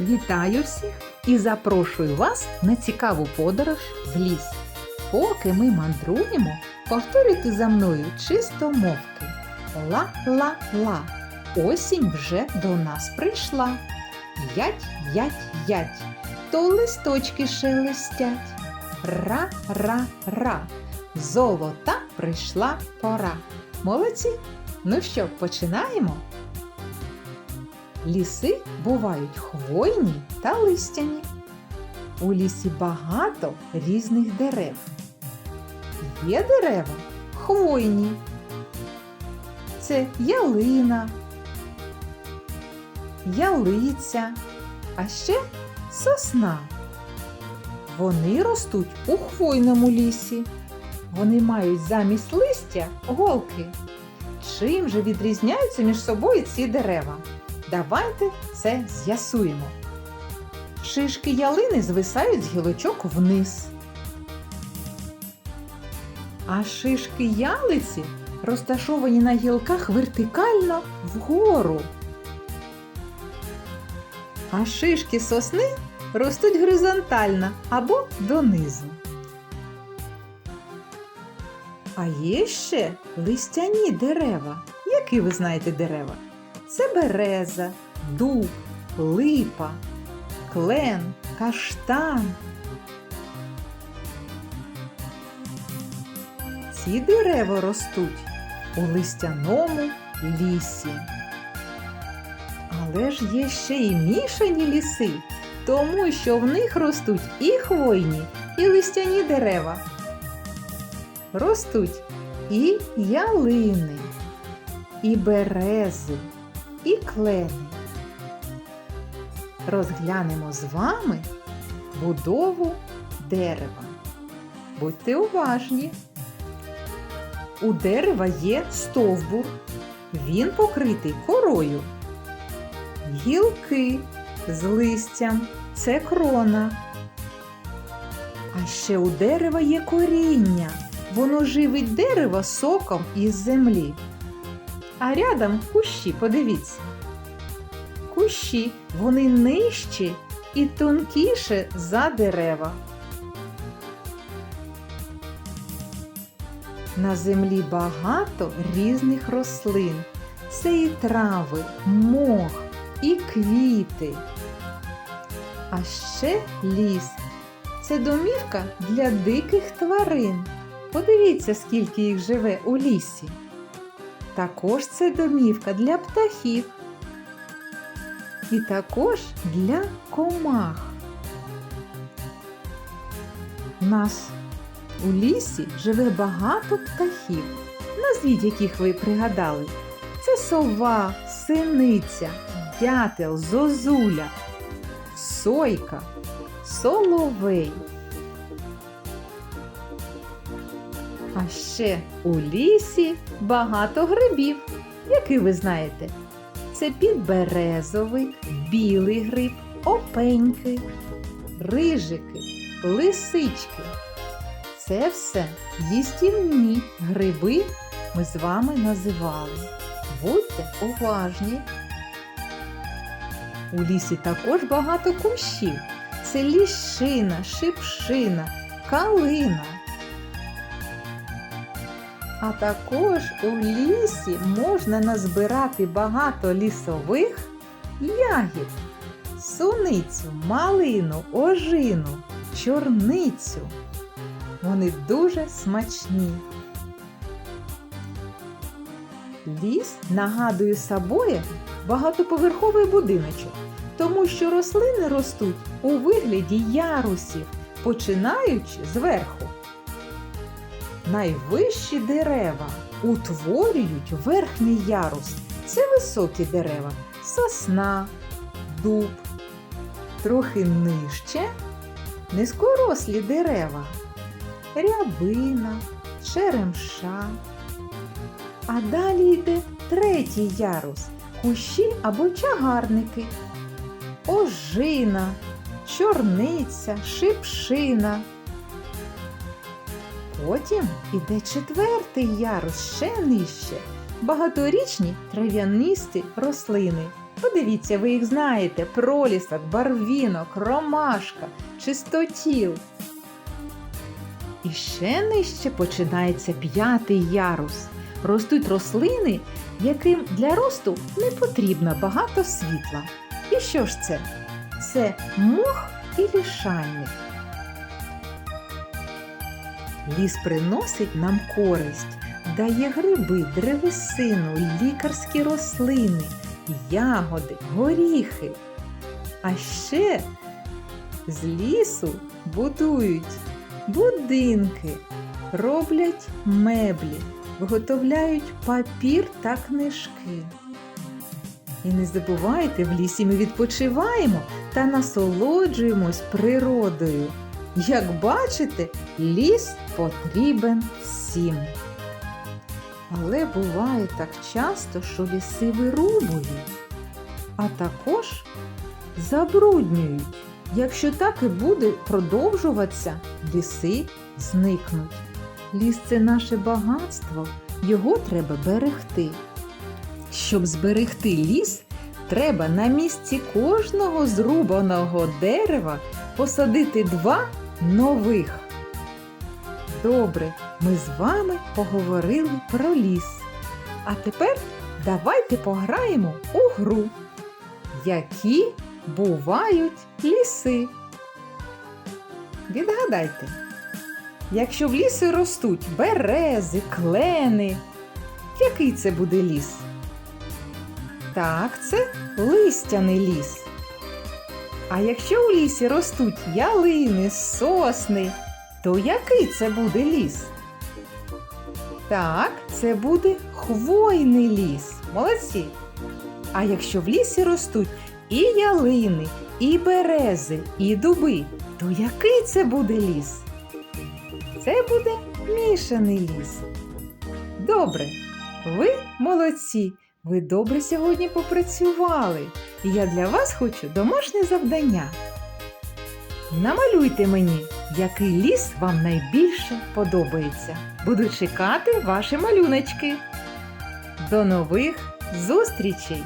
Вітаю всіх і запрошую вас на цікаву подорож в ліс. Поки ми мандруємо, повторюйте за мною чисто мовки. Ла-ла-ла. Осінь вже до нас прийшла. Ять, ять, ять. То листочки шелестять. Ра-ра-ра. Золота прийшла пора. Молодці! Ну що, починаємо? Ліси бувають хвойні та листяні. У лісі багато різних дерев. Є дерева хвойні. Це ялина, ялиця, а ще сосна. Вони ростуть у хвойному лісі. Вони мають замість листя голки. Чим же відрізняються між собою ці дерева? Давайте це з'ясуємо. Шишки ялини звисають з гілочок вниз. А шишки ялиці розташовані на гілках вертикально вгору. А шишки сосни ростуть горизонтально або донизу. А є ще листяні дерева. Які ви знаєте дерева? Це береза, дуб, липа, клен, каштан. Ці дерева ростуть у листяному лісі. Але ж є ще й мішані ліси, тому що в них ростуть і хвойні, і листяні дерева. Ростуть і ялини, і берези, і клени. Розглянемо з вами будову дерева. Будьте уважні. У дерева є стовбур. Він покритий корою. Гілки з листям це крона. А ще у дерева є коріння. Воно живить дерево соком із землі. А рядом кущі, подивіться. Кущі, вони нижчі і тонкіше за дерева. На землі багато різних рослин. Це і трави, мох, і квіти. А ще ліс. Це домівка для диких тварин. Подивіться, скільки їх живе у лісі. Також це домівка для птахів. І також для комах. У нас у лісі живе багато птахів. Назвіть, яких ви пригадали. Це сова, синиця, дятел, зозуля, сойка, соловей. А ще у лісі багато грибів, які ви знаєте. Це підберезовик, білий гриб, опеньки, рижики, лисички. Це все їстівні гриби ми з вами називали. Будьте уважні. У лісі також багато кущів. Це ліщина, шипшина, калина. А також у лісі можна назбирати багато лісових ягід, суницю, малину, ожину, чорницю. Вони дуже смачні. Ліс нагадує собою багатоповерховий будиночок, тому що рослини ростуть у вигляді ярусів, починаючи зверху. Найвищі дерева утворюють верхній ярус. Це високі дерева, сосна, дуб. Трохи нижче низькорослі дерева, рябина, черемша. А далі йде третій ярус кущі або чагарники, ожина, чорниця, шипшина. Потім іде четвертий ярус ще нижче. Багаторічні трав'янисті рослини Подивіться, ви їх знаєте: пролісок, барвінок, ромашка, чистотіл. І ще нижче починається п'ятий ярус. Ростуть рослини, яким для росту не потрібно багато світла. І що ж це? Це мох і лішайник. Ліс приносить нам користь, дає гриби, древесину, лікарські рослини, ягоди, горіхи. А ще з лісу будують будинки, роблять меблі, виготовляють папір та книжки. І не забувайте, в лісі ми відпочиваємо та насолоджуємось природою. Як бачите, ліс потрібен всім. Але буває так часто, що ліси вирубують, а також забруднюють. Якщо так і буде продовжуватися, ліси зникнуть. Ліс це наше багатство, його треба берегти. Щоб зберегти ліс, треба на місці кожного зрубаного дерева посадити два нових. Добре, ми з вами поговорили про ліс. А тепер давайте пограємо у гру. Які бувають ліси? Відгадайте, якщо в лісі ростуть берези, клени, який це буде ліс? Так, це листяний ліс. А якщо у лісі ростуть ялини, сосни, то який це буде ліс? Так, це буде хвойний ліс. Молодці. А якщо в лісі ростуть і ялини, і берези, і дуби, то який це буде ліс? Це буде мішаний ліс. Добре, ви молодці. Ви добре сьогодні попрацювали. Я для вас хочу домашнє завдання. Намалюйте мені, який ліс вам найбільше подобається. Буду чекати ваші малюночки. До нових зустрічей!